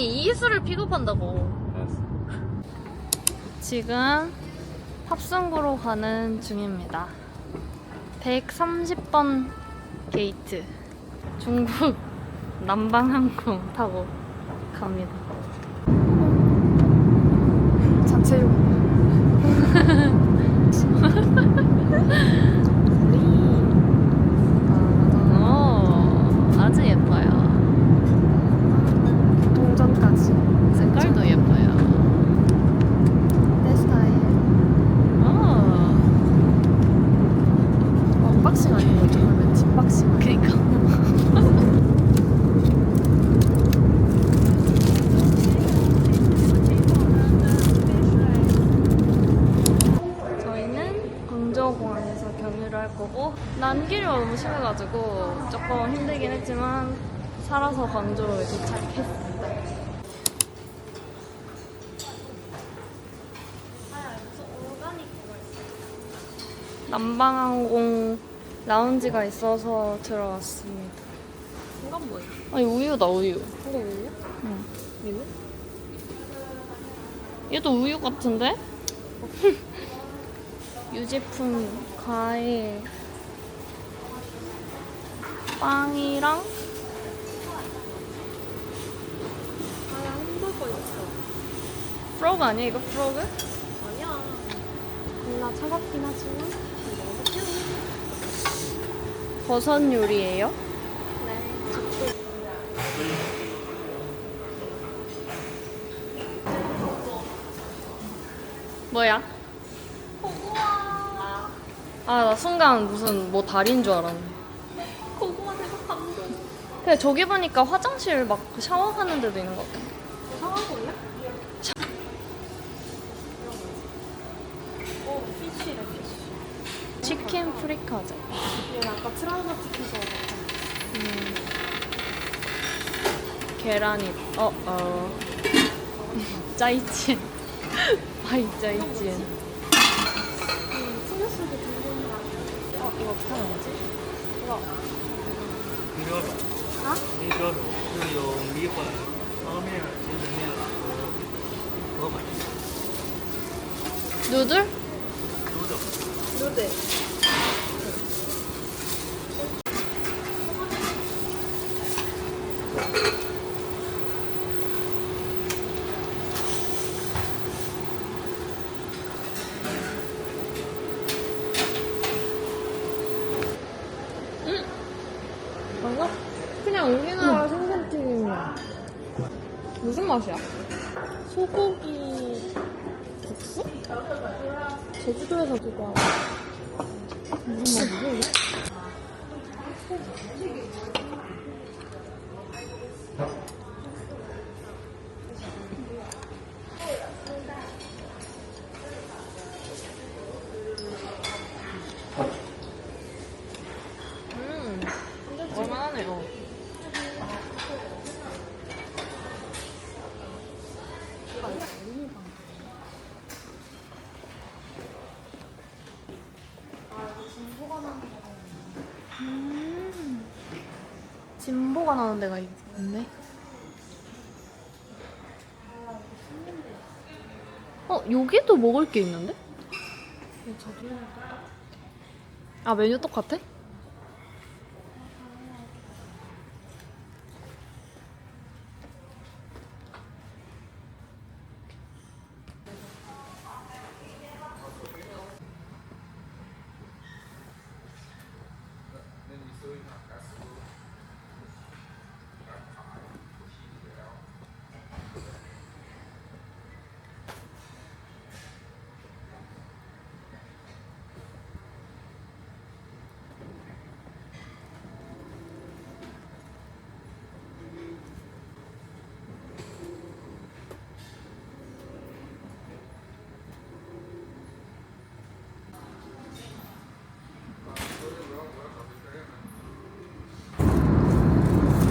아, 아니 이수를 픽업한다고. 알았어. 지금 탑승구로 가는 중입니다. 130번 게이트. 중국 남방항공 타고 갑니다. 자체용. 오, 아주 예뻐요. 동전까지. 색깔도 예뻐요. 내 스타일. 오, 언박싱 아닌 거죠? 그러면 뒷박싱 아니에요? 그니까. 저희는 광저우공항에서 경유를 할 거고 난길이 너무 심해가지고 조금 힘들긴 했지만 살아서 광저우에 도착했습니다. 남방항공 라운지가 있어서 들어왔습니다. 이건 뭐예요? 아니 우유다 우유. 이거 뭐예요? 응. 이거? 얘도 우유 같은데? 유제품, 과일, 빵이랑 아야 햄버거 있어. 프로그 아니야 이거 프로그? 아니야. 몰라 차갑긴 하지만. 버섯 요리예요? 네. 작도 뭐야? 아나 순간 무슨 뭐 달인 줄 알았네. 근데 저기 보니까 화장실 막 샤워하는 데도 있는 것 같아. 샤워볼래? 샤... 어, 오, 피쉬래, 피쉬. 치킨 프리카제. 얘 아까 트라우마 찍혀서 음. 계란이, 어, 어. 짜이찐. 바이 짜이찐. 음, 속에 들고 있는 어, 이거 어떻게 하는 거지? 이거. 啊？你说吧，就是有米粉、方便面、金针面和河粉、 누들? 猪肘。 누들. 제주도에서 그거 무슨? 이게? 음. 얼마나네요. 음. 진보가 나는 데가 있네. 어, 여기도 먹을 게 있는데? 아, 메뉴 똑같아?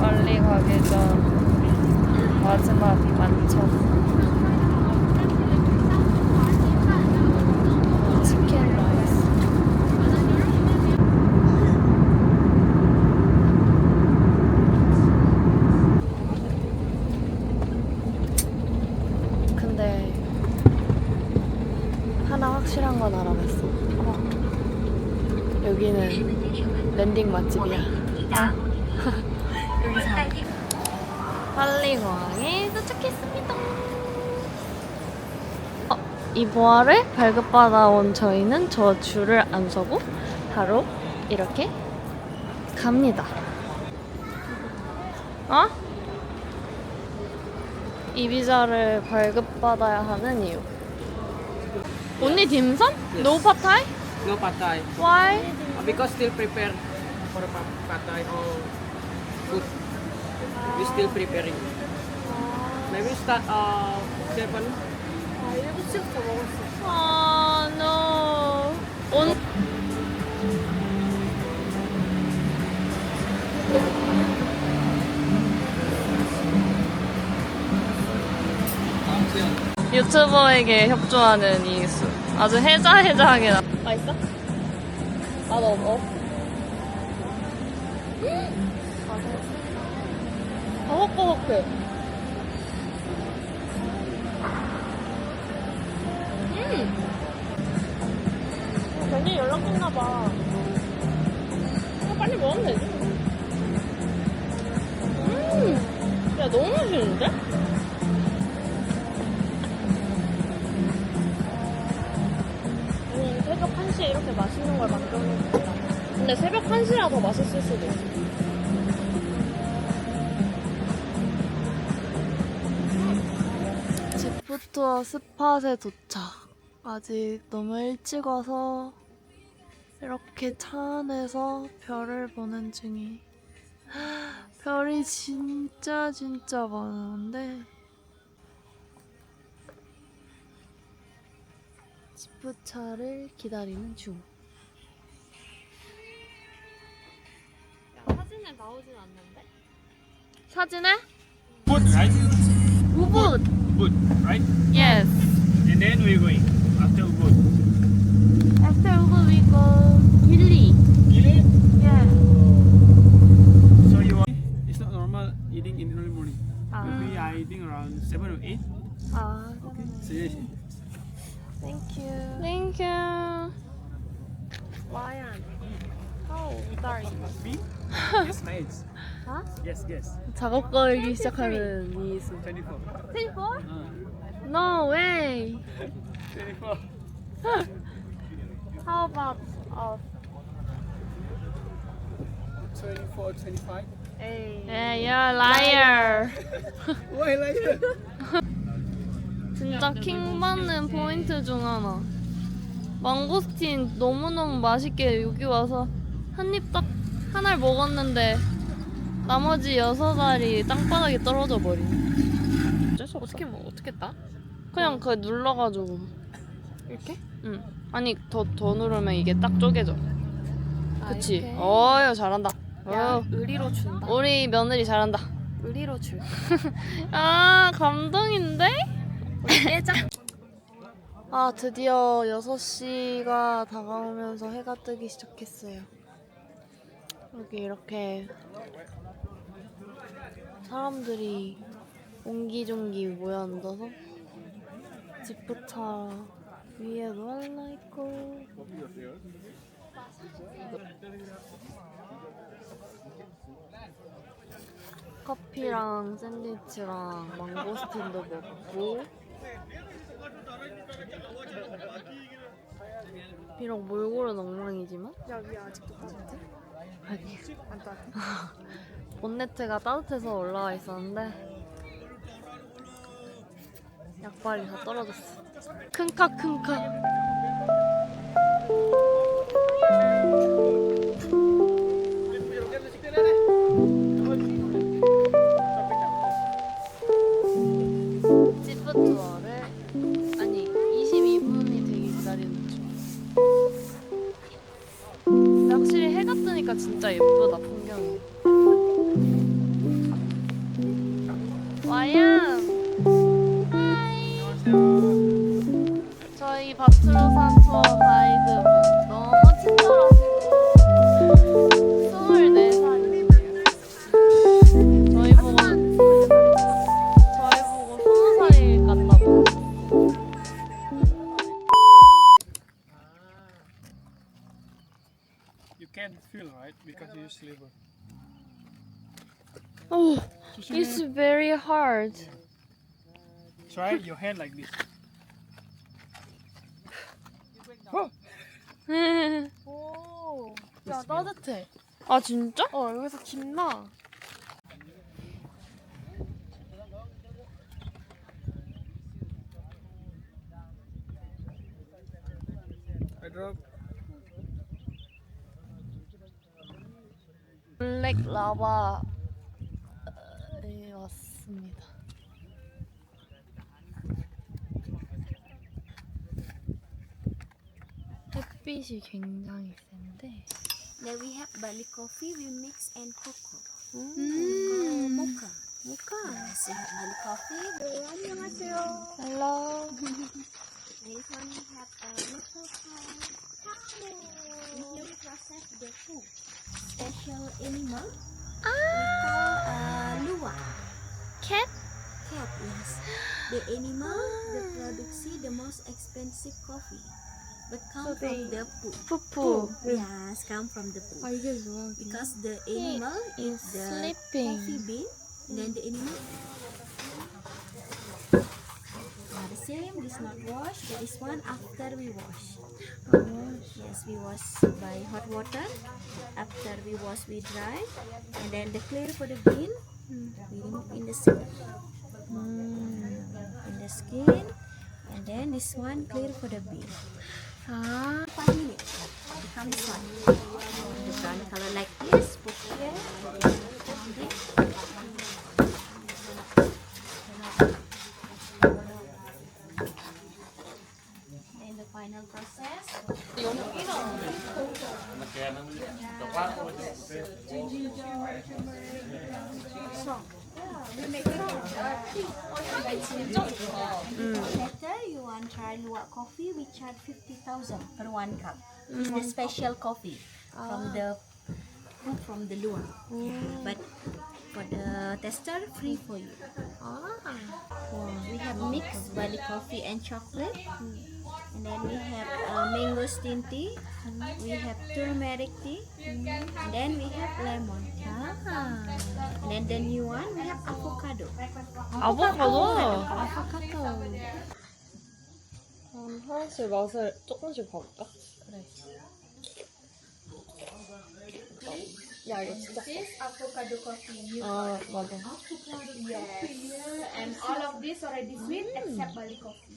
빨리 가기 전 마지막 만찬 치킨 라이스 확실한 건 알아냈어. 여기는 랜딩 맛집이야. 여기서 발리공항에 도착했습니다. 어, 이 보아를 발급받아 온 저희는 저 줄을 안 서고 바로 이렇게 갑니다. 어? 이 비자를 발급받아야 하는 이유. 언니 딤섬? 노 파타이? No pad thai. Why? Uh, Because still prepare for thai or food. We still preparing. Maybe start uh seven. 아, no. 온... 유튜버에게 협조하는 이수. 아주 해자해자하게 나. 맛있어? 맛 없어? 아, 헛거헛해. 괜히 연락했나 봐. 아, 빨리 먹으면 되지. 음, 야 너무 맛있는데? 새벽 1시에 이렇게 맛있는 걸 만들어놓은 거야. 근데 새벽 1시라 더 맛있을 수도 있 어. 제프투어 스팟에 도착. 아직 너무 일찍 와서 이렇게 차 안에서 별을 보는 중이. 별이 진짜 진짜 많은데 지프차를 기다리는 중. 사진에 나오진 않는데? 사진에? Ubud. Ubud, right? Yes. And then we're going after Ubud. After Ubud, we go Gili. Gili? Yeah. So you want? It's not normal eating in early morning. Uh. Maybe I eating around seven or eight. Uh. Okay. See you. Thank you. Thank you. Why? How old are you? Me? yes, mates. Yes, yes. 작업 걸기 시작하는 이수. 24. 24? Uh, No way. 24. How about us? 24, 25. Yeah, you're a liar. Why that? 진짜 킹 받는 포인트 중 하나. 망고스틴 너무너무 맛있게 여기 와서 한 입 딱 하나를 먹었는데 나머지 여섯 알이 땅바닥에 떨어져 버리네. 어쩔 수 없어. 어떻게 먹 어떻게 따? 그냥 그 눌러가지고. 이렇게? 응. 아니 더 더 누르면 이게 딱 쪼개져. 아, 그치? 이렇게? 어유 잘한다. 야, 어. 의리로 준다. 우리 며느리 잘한다. 의리로 줄. 아 감동인데? 깨자. 아 드디어 6시가 다가오면서 해가 뜨기 시작했어요. 여기 이렇게 사람들이 옹기종기 모여 앉아서 지프차 위에도 하나 있고. 커피랑 샌드위치랑 망고스틴도 먹고. 비록 몰골은 엉망이지만. 야 위에 아직도 따뜻해? 안 따뜻해? 본네트가 따뜻해서 올라와 있었는데 약발이 다 떨어졌어 큰카 큰카 Oh, it's very hard. Try your hand like this. 오. 야 따뜻해. 아 진짜? 어 여기서 김나. I drop. 블랙 라바에 왔습니다. 햇빛이 굉장히 센데. Then we have Bali coffee we mix and cocoa. Mm. Mocha. Mocha. Yes, we have Bali coffee. 안녕하세요. Hello. This one we have a local cow. We here process the food. Special animal. Ah. We call uh, luwak. cat? Cat, yes. The animal that produces the most expensive coffee. But come from the poo. Poo poo. Yes, come from the poo. you wrong? Because the animal is the sleeping. coffee bean, and then the animal. Now the same, this not wash, There is one after we wash. Yes, we wash by hot water. After we wash, we dry, and then the clear for the bean, we remove in the skin. In the skin, and then this one clear for the bean. 아. Five minutes. Become this one. The brown like this. Put here. charge 50,000 per one cup. Mm. The special coffee uh. from ah. the from the luar. Mm. But for the tester, free for you. Ah. Wow. We have mixed Bali coffee and chocolate. Mm. And then we have uh, mango steam tea. Mm. We have turmeric tea. And then we have lemon. Ah. And then the new one, we have. Avocado. avocado. avocado. avocado. 아보카도. 그럼 하나씩 맛을 조금씩 봐볼까? 야 이거 진짜. This avocado coffee. 아 맞아. And all of this already sweet except Bali coffee.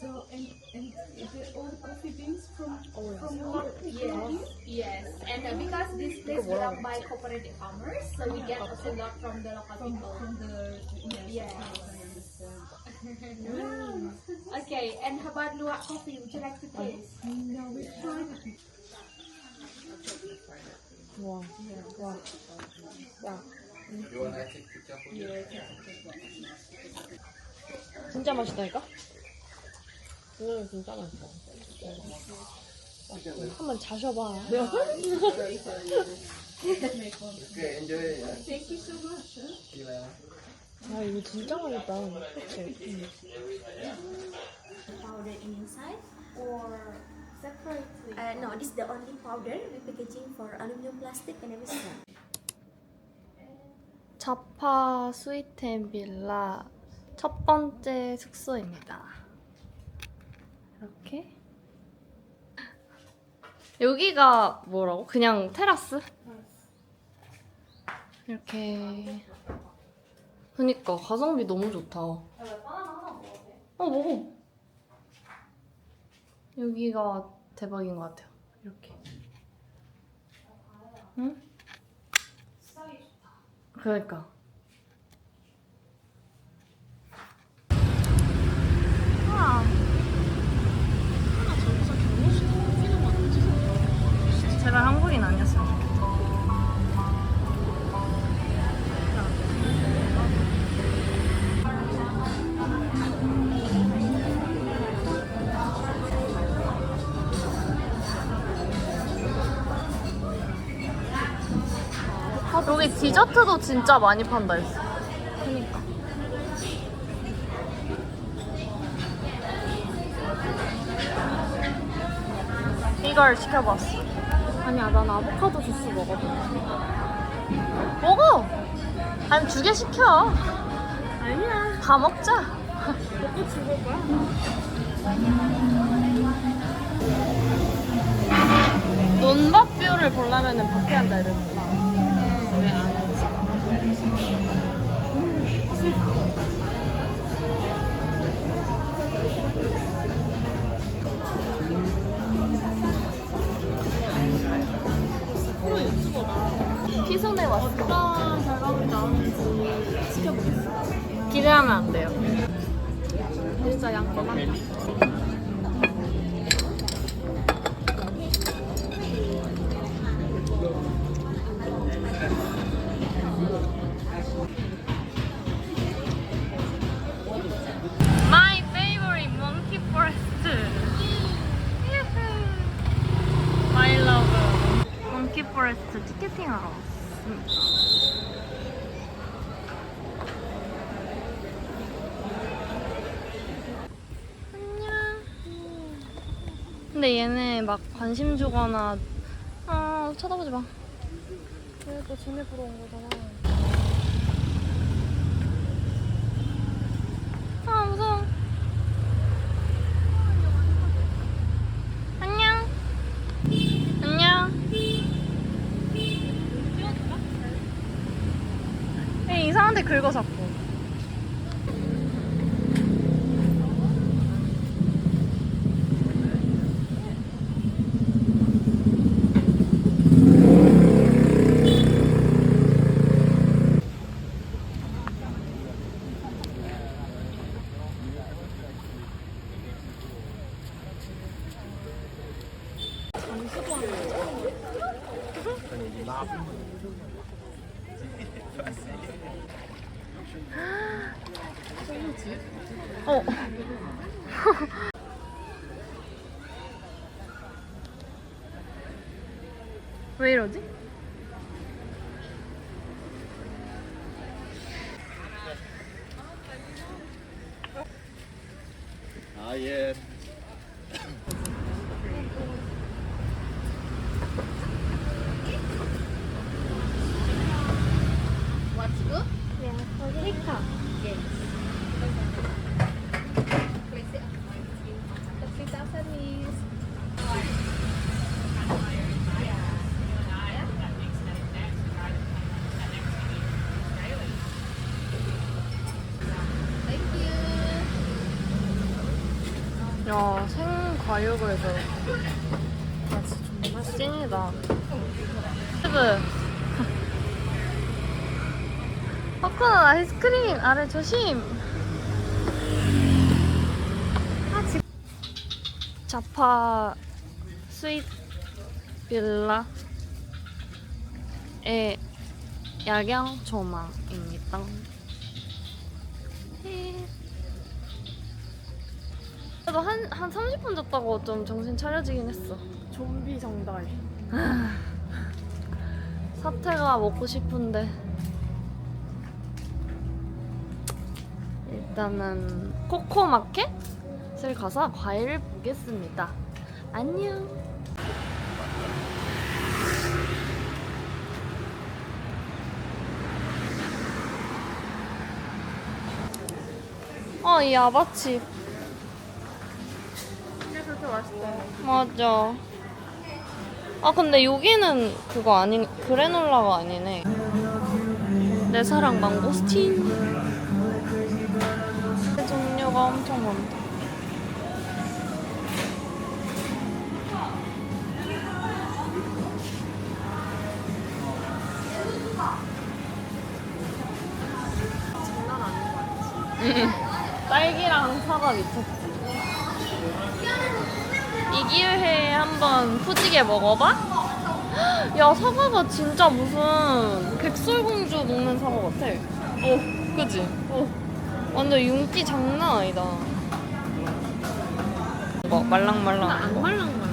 So and and the all the coffee beans from from North Yes, yes. And uh, because this place belong by cooperative farmers, so we get also a lot from the local people. From the yes. Okay, and how about luwak coffee? Would you like to taste? No, we tried. 와. 와. 야. 진짜 맛있다니까? 오늘 진짜 맛있어. 한번 자셔봐. 아 이거 진짜 맛있다. 그치? Powder in inside. Or separately? Uh, no, this is the only powder we packaging for aluminum plastic and everything. 자파 스위트앤 빌라 첫 번째 숙소입니다. 이렇게. 여기가 뭐라고? 그냥 테라스? 이렇게. 그니까 가성비 너무 좋다. 어 먹어. 여기가 대박인 것 같아요. 이렇게. 응? 그러니까. 제발 한국인 아니었으 디저트도 진짜 많이 판다 했어. 그니까. 이걸 시켜봤어. 아니야, 난 아보카도 주스 먹어볼게. 먹어. 아니 두 개 시켜. 아니야. 다 먹자. 먹고 죽을 거야. 논밭뷰를 보려면 밖에 한다 이러는 피선에 왔어. 어떤 결과물이 나오는지 지켜보겠어. 기대하면 안 돼요. 진짜 양보만. My 근데 얘네 막 관심 주거나 아 쳐다보지 마. 그래도 쟤네 보러 온 거잖아. 아 무서워. 안녕. 안녕. 에 이상한데 긁어 자꾸. 왜 이러지? 아 예. What's good? 케이카. Please say The 3000 is Thank you. 야, 생과육을 해서. 찐이다. 스브. 코코넛 아이스크림 아래 조심. 자파 스윗 빌라의 야경 조망입니다. 그래도 한, 한 30분 잤다고 좀 정신 차려지긴 했어. 좀비 정달. 사태가 먹고 싶은데. 일단은 코코마켓을 가서 과일을 보겠습니다. 안녕. 어, 이 아바치. 맞아. 아 근데 여기는 그거 아닌 그래놀라가 아니네. 내 사랑 망고스틴. 종류가 엄청 많다. 장난 아닌 거 알지? 딸기랑 사과 미쳤지. 이 기회에 한번 푸지게 먹어봐? 야 사과가 진짜 무슨 백설공주 먹는 사과 같아. 어, 그지? 어. 완전 윤기 장난 아니다. 뭐 말랑말랑. 안 말랑말랑.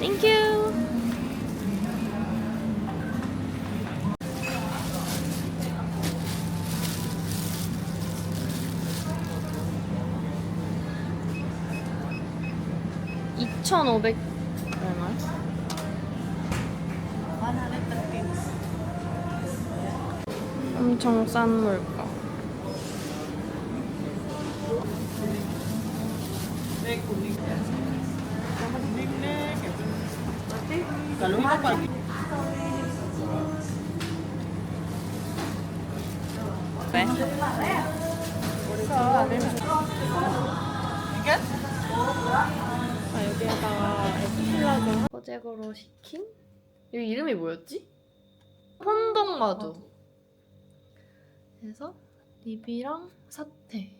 땡큐. 6,500 얼마? 엄청 싼 물가. 왜? 이게? 여기에다가 에스필라도 어제거로 시킨? 여기 이름이 뭐였지? 혼동마두. 그래서 립이랑 사태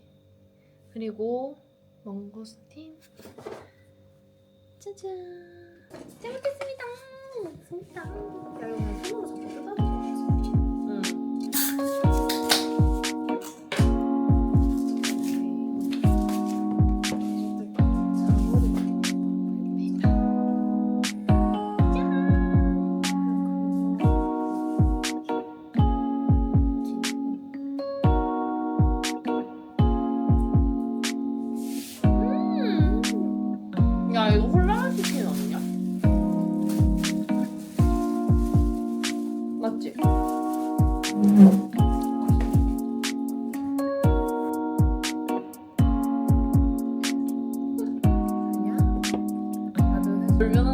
그리고 망고스틴 짜잔 잘 먹겠습니다 먹습니다 야, 이거 손으로 자꾸 Really